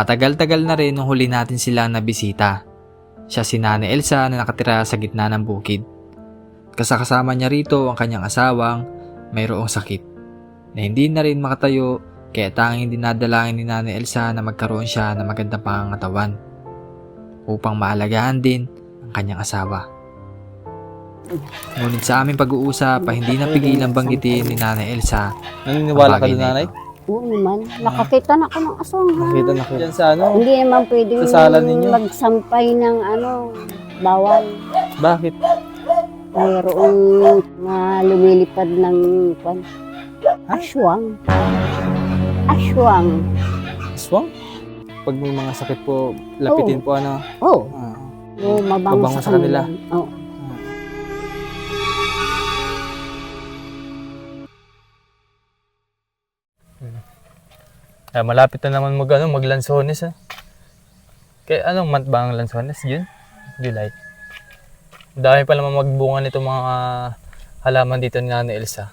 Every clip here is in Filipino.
Matagal-tagal na rin nung huli natin silang nabisita. Siya si Nana Elsa na nakatira sa gitna ng bukid. Kasakasama niya rito ang kanyang asawang mayroong sakit na hindi na rin makatayo kaya tanging dinadalangin ni Nana Elsa na magkaroon siya ng magandang pangangatawan upang maalagaan din ang kanyang asawa. Ngunit sa aming pag-uusap ay hindi napigilang banggitin ni Nana Elsa Naniniwala ka doon, na nanay? ito. Oo naman. Nakakita na ako ng aswang. ha? Nakita na ko. Yan sa ano? Hindi naman pwedeng Sa sala ninyo? magsampay ng ano, bawal. Bakit? Mayroong mga lumilipad ng kwan. Aswang. Aswang. Aswang? Pag may mga sakit po, lapitin po ano. Oh, Ah. oh mabango, Mabango sa kanila. Oh. Ah, malapit na naman mag, ano, maglansones ah. Kaya anong month ba ang lansones? June? July? Dami pa naman magbunga nito mga halaman dito ni Nana Elsa.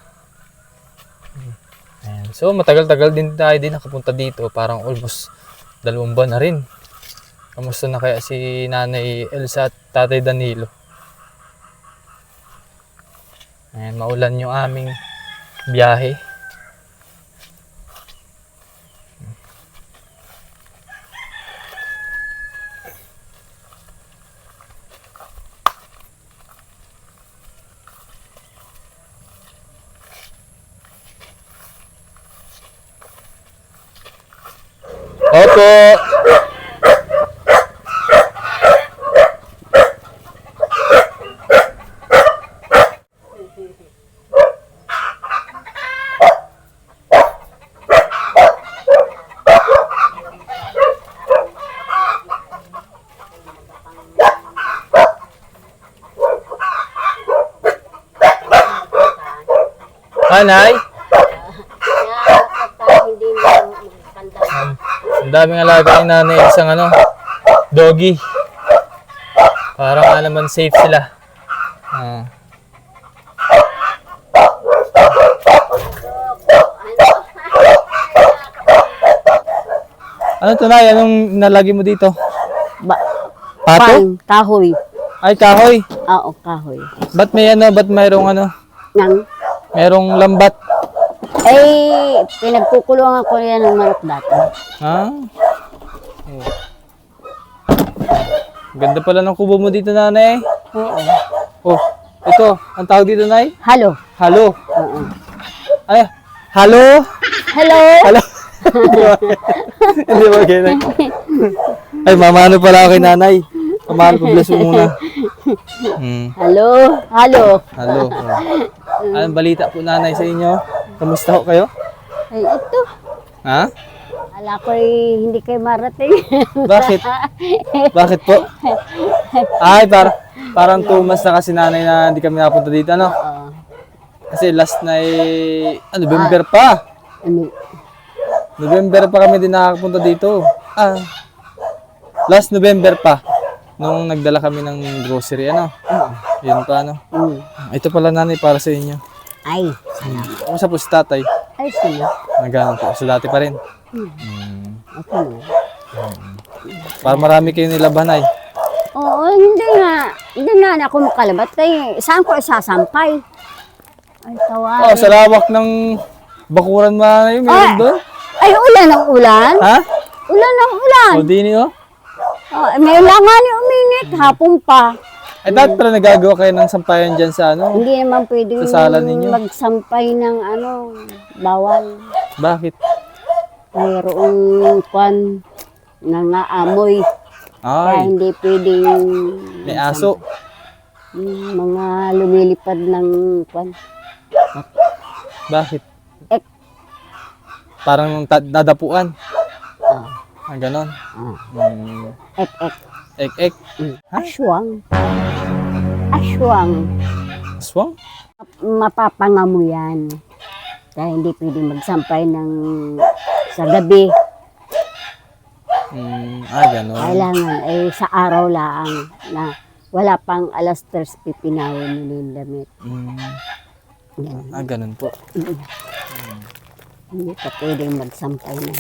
Hmm. Ayan. So matagal-tagal din tayo din nakapunta dito. Parang almost dalawang buwan na rin. Kamusta na kaya si Nanay Elsa at Tatay Danilo? Ayan, maulan yung aming biyahe. Opo. Anay, Kaya hindi mo magkanda. ang daming alaga ni Nanay isang ano, doggy. Para nga naman safe sila. Ah. Ano to na? Anong nalagi mo dito? Ba, Pato? pan, kahoy. Ay, kahoy. Oo, kahoy. Ba't may ano? Ba't mayroong ano? Nang, Mayroong lambat. Eh, pinagkukulungan ko yan ng manok dati. Ha? Oh. Ganda pala ng kubo mo dito, nanay. Oo. Oh, ito. Ang tawag dito, nay? Halo. Halo. Oo. Ay, halo? Hello? Halo? Hindi ba ganyan? Ay, mamano pala ako kay nanay. Mamano ko bless mo muna. Hmm. Hello? Halo? Halo. Oh. Anong balita po nanay sa inyo? Kamusta ho kayo? Ay, ito. Ha? Ala ko eh, hindi kayo marating. Bakit? Bakit po? Ay, par parang two months na kasi nanay na hindi kami napunta dito, ano? Oo. Kasi last na eh, ah, November pa. ano, November pa kami din nakakapunta dito. Ah, last November pa. Nung nagdala kami ng grocery, ano? Yun pa, ano? mm. Ito pala nanay para sa inyo. Ay, Kumusta po si tatay? ay, sino? Nagano po. So dati pa rin. Hmm. Okay na. Para marami kayo nilaban ay. Oo, hindi nga. Hindi nga na ako makalabat. Kaya saan ko isasampay? Ay, tawa. Oh, sa lawak ng bakuran ba na yun? Meron Ay! doon? Ay, ulan ng ulan. Ha? Ulan ng ulan. O di niyo? Oh, may langan ni uminit. Hapon pa. Eh, dati pala nagagawa kayo ng sampayan dyan sa ano? Hindi naman pwedeng Sa sala ninyo? magsampay ng ano, bawal. Bakit? Mayroong kwan nangaamoy. Kaya Ay, hindi pwedeng may aso. mm, mga lumilipad ng kwan. Bakit? Ek. Parang ta- nadapuan. Ah, Ah, ganon. ah. Hmm. Ek, ek. Ek, ek. Aswang. Aswang. Aswang? Mapapanga mo yan. Kaya hindi pwedeng magsampay ng sa gabi. Hmm. Ah, ganon. Kailangan ay sa araw lang na wala pang alas 3 pipinawin mo yung damit. Hmm. Yan. Ah, ganon po. Hindi ka pwedeng magsampay na.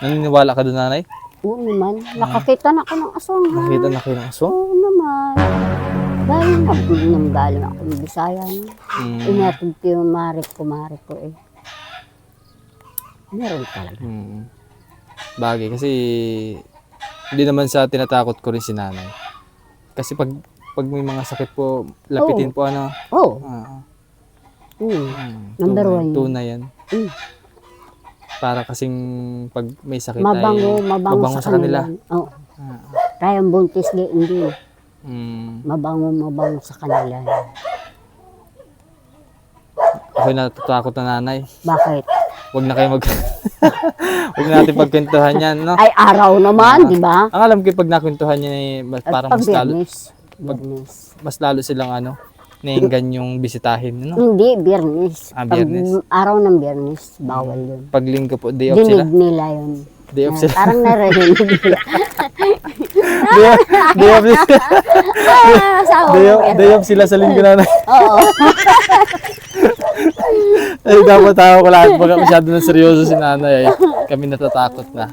Naniniwala ka doon, nanay? Oo naman. Nakakita na ako ng aswang ha. Nakita na kayo ng aso? Oo naman. Galing na nang galing ako ng Bisaya. Mm. Inatid ko yung marik ko, marik ko eh. Meron talaga. Mm. Bagay, kasi hindi naman sa tinatakot ko rin si nanay. Kasi pag pag may mga sakit po, lapitin po ano. Oo. Ah, Mm. mm, Number tunay, one. Tunay yan. Mm. Para kasing pag may sakit Mabango, ay mabango, mabango sa kanila. Oo. Ah, Kaya ang buntis di, hindi. mm, Mabango, mabango sa kanila. ako natatakot na nanay. Bakit? Huwag na kayo mag... Huwag natin pagkwentuhan yan, no? Ay, araw naman, di ba? Ang alam ko pag nakwentuhan yan, eh, mas- parang pag mas lalo. Biyernes. mas lalo silang ano, nainggan yung bisitahin, no? Hindi, biyernes. Ah, Pag biyernes. araw ng biyernes, bawal yun. Pag linggo po, day off sila. Dinig nila yun. Day off Na- sila. Parang narinig nila. day off, day off, ah, day off, yan. day off sila sa linggo na Oo. Ay, dapat ako ko lahat. Pag masyado na seryoso si nanay, ay kami natatakot na.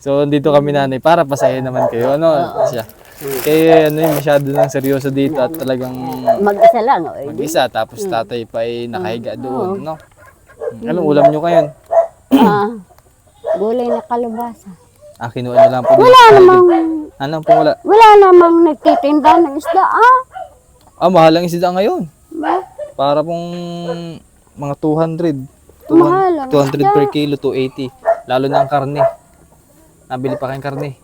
So, dito kami nanay para pasahin naman kayo. Ano siya? Kaya ano yun, masyado nang seryoso dito at talagang Mag-isa lang. Oh. mag-isa. Tapos tatay pa ay nakahiga doon. No? Anong ulam nyo kayo? Ah, gulay na kalabasa. Ah, kinuha nyo lang po. dito Wala namang. Ano po wala? wala namang nagtitinda ng isda. Ah, Ah, mahal ang isda ngayon. ba? Para pong mga 200. Mahal ang 200 per kilo, 280. Lalo na ang karne. Nabili pa kayong karne.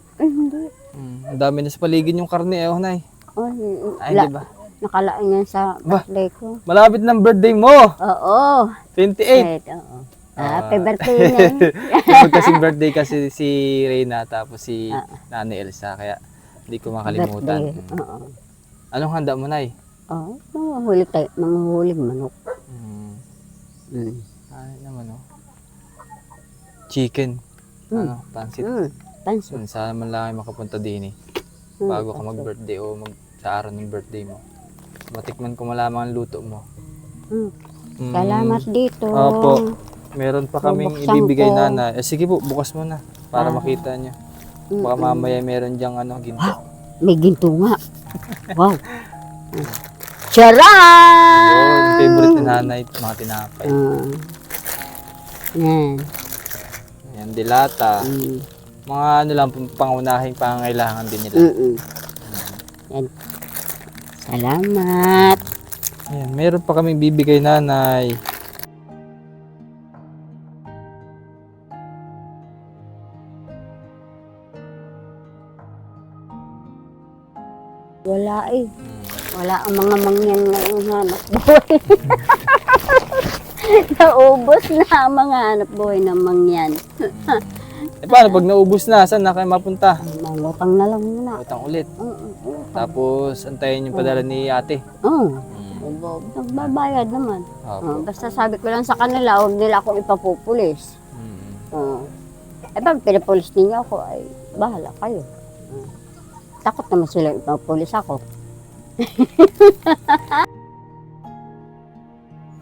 Ay. Mm, ang dami na sa paligid yung karne, eh, oh, nay. Oh, Ay, di ba? Nakalaan yan sa Ba? birthday ko. Malapit ng birthday mo! Oo. 28! Right, oo. Happy birthday na Magkasing birthday kasi si Reyna tapos si Nani Elsa kaya hindi ko makalimutan. Birthday. Oo. Anong handa mo, Nay? Oo. Mga huli tayo, huling manok. Mm, Mm. ano naman, oh? Chicken. Ano, pansit. Mm. Pansin. Mm, sana man lang ay makapunta din eh. Mm, Bago ka mag-birthday o mag sa araw ng birthday mo. Matikman ko malamang ang luto mo. Mm. Mm, Salamat dito. Opo. Meron pa kaming Bubuksan ibibigay ko. na Eh, sige po, bukas mo na para Ah. makita niyo. Mm, Baka mamaya meron diyang ano, ginto. May ginto nga. Wow. Yun, Charan! favorite ni nanay, mga tinapay. Ah. yan. Yan, dilata. Mm. Mga ano lang, pangunahing pangangailangan din nila. Mm-mm. Yan. Salamat. Ayan, meron pa kaming bibigay nanay. Wala eh. Wala ang mga mangyan ngayong hanap buhay. Naubos na ang mga hanap buhay ng mangyan. Eh paano pag naubos na, saan na kayo mapunta? Mangutang na lang muna. Utang ulit. Oo. oo. Tapos antayin yung padala ni ate. Oo. Mm. Oo. Nagbabayad naman. Opo. Oo, basta sabi ko lang sa kanila, huwag nila akong ipapupulis. Mm. Oo. Eh pag pinapulis ninyo ako, ay bahala kayo. Oo. Takot naman sila ipapulis ako.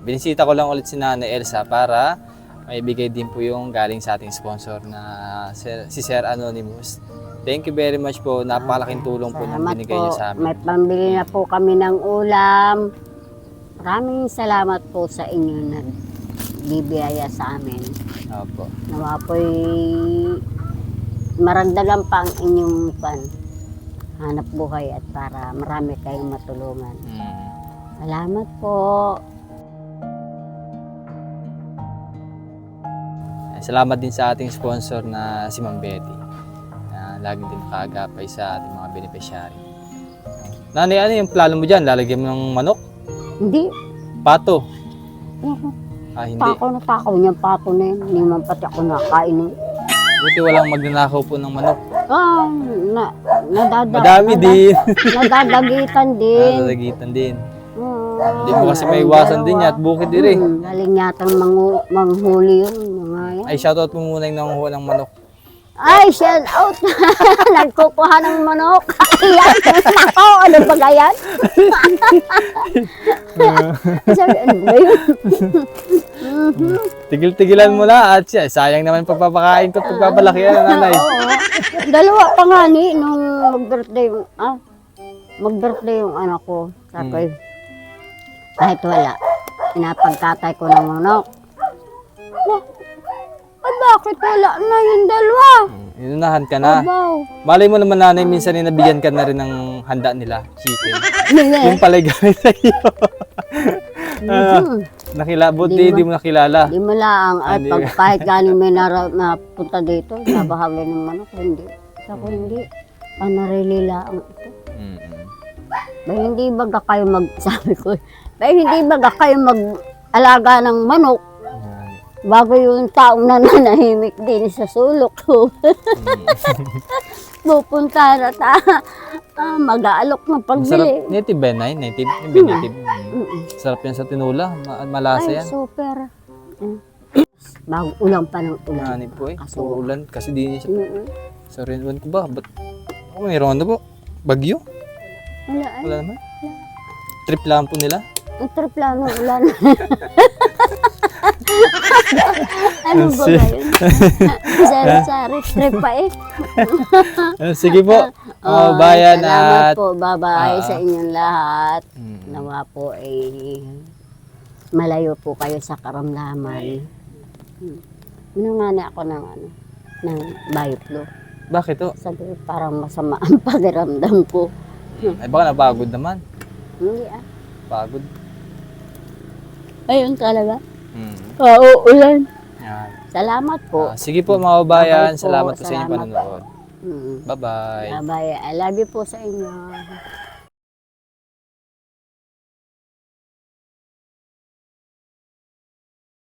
Binisita ko lang ulit si Nanay Elsa para maibigay din po yung galing sa ating sponsor na Sir- si Sir Anonymous. Thank you very much po. Napakalaking tulong po ng Salamat binigay po. niyo sa amin. May pambili na po kami ng ulam. Maraming salamat po sa inyo na bibiyaya sa amin. Opo. Nawa po'y marandagan pa ang inyong pan hanap buhay at para marami kayong matulungan. Mm. Salamat po. Salamat din sa ating sponsor na si Ma'am Betty na lagi din nakaagapay sa ating mga beneficiary. Nanay, ano yung plano mo dyan? Lalagyan mo ng manok? Hindi. Pato? Mhm. Ah, hindi. Takaw na takaw niya pato na yun. Hindi man pati ako nakain. nun. Buti walang magnanakaw po ng manok. Ah, na, nadada, Madami nada- din. Nadadagitan din. Nadadagitan din. Hindi mo kasi may iwasan din yan at bukid din eh. Hmm, galing yatang mangu, manghuli yun. Mga yan. Ay, shoutout mo muna yung nanguha ng manok. Ay, shout out. Nagkukuha ng manok. Ayan. Nako, ano ba gayan? Sabi, ano ba yun? Mhm. Tigil-tigilan mo na at siya, sayang naman pagpapakain ko pagpapalaki yan, nanay. Oo. Dalawa pa nga ni, nung mag-birthday yung, ah, mag-birthday yung anak ko. Sabi, kahit wala, pinapagkatay ko ng manok. Wah, ay bakit wala na yung dalawa? Inunahan ka na. Abaw. Malay mo naman nanay, minsan ay nabigyan ka na rin ng handa nila, chicken. Yung pala'y galing sa iyo. Mhm. Nakila, buti Di di mo nakilala. Di mo lang, at Hindi. pag kahit galing may nara, napunta dito, nabahagi ng manok, hindi. Ako hindi. Panarili lang ito. Mm-mm. Ba hindi baga kayo mag, sabi ko, ba hindi baga kayo mag-alaga ng manok bago yung taong nananahimik din sa sulok ko. Pupunta na ta, ah, mag-aalok ng Ang sarap. pagbili. Native ba yun, Nay? Native? Yung ba native? Sarap yan sa tinula. Ma- malasa Ay, yan. super. Mm. Bago ulang pa ng ulan. Nani po eh. Kaso- Puro ulan. Kasi di niya siya. Mm-mm. Sa rinwan ko ba? Ba't? Ako mayroon na po. Bagyo? Wala. Wala naman. Trip lang po nila. Ang trip lang ng ulan. ano ba ba yun? Sari-sari trip pa eh. Ah, Sige po. Oh, Oh, bayan salamat at... po. Bye-bye Ah. sa inyong lahat. Mm. Nawa po ay malayo po kayo sa karamdaman. Hmm. Minungani ako ng ano, ng bioflu. Bakit to? Sabi parang masama ang pakiramdam ko. Ay baka napagod naman. Hindi ah. Pagod. Ayun talaga. Mm. Oo, ulan. Yan. Salamat po. Ah, sige po mga kabayan. Okay po, Salamat po sa inyong salamat panonood. Mm. Bye-bye. Bye-bye. I love you po sa inyo.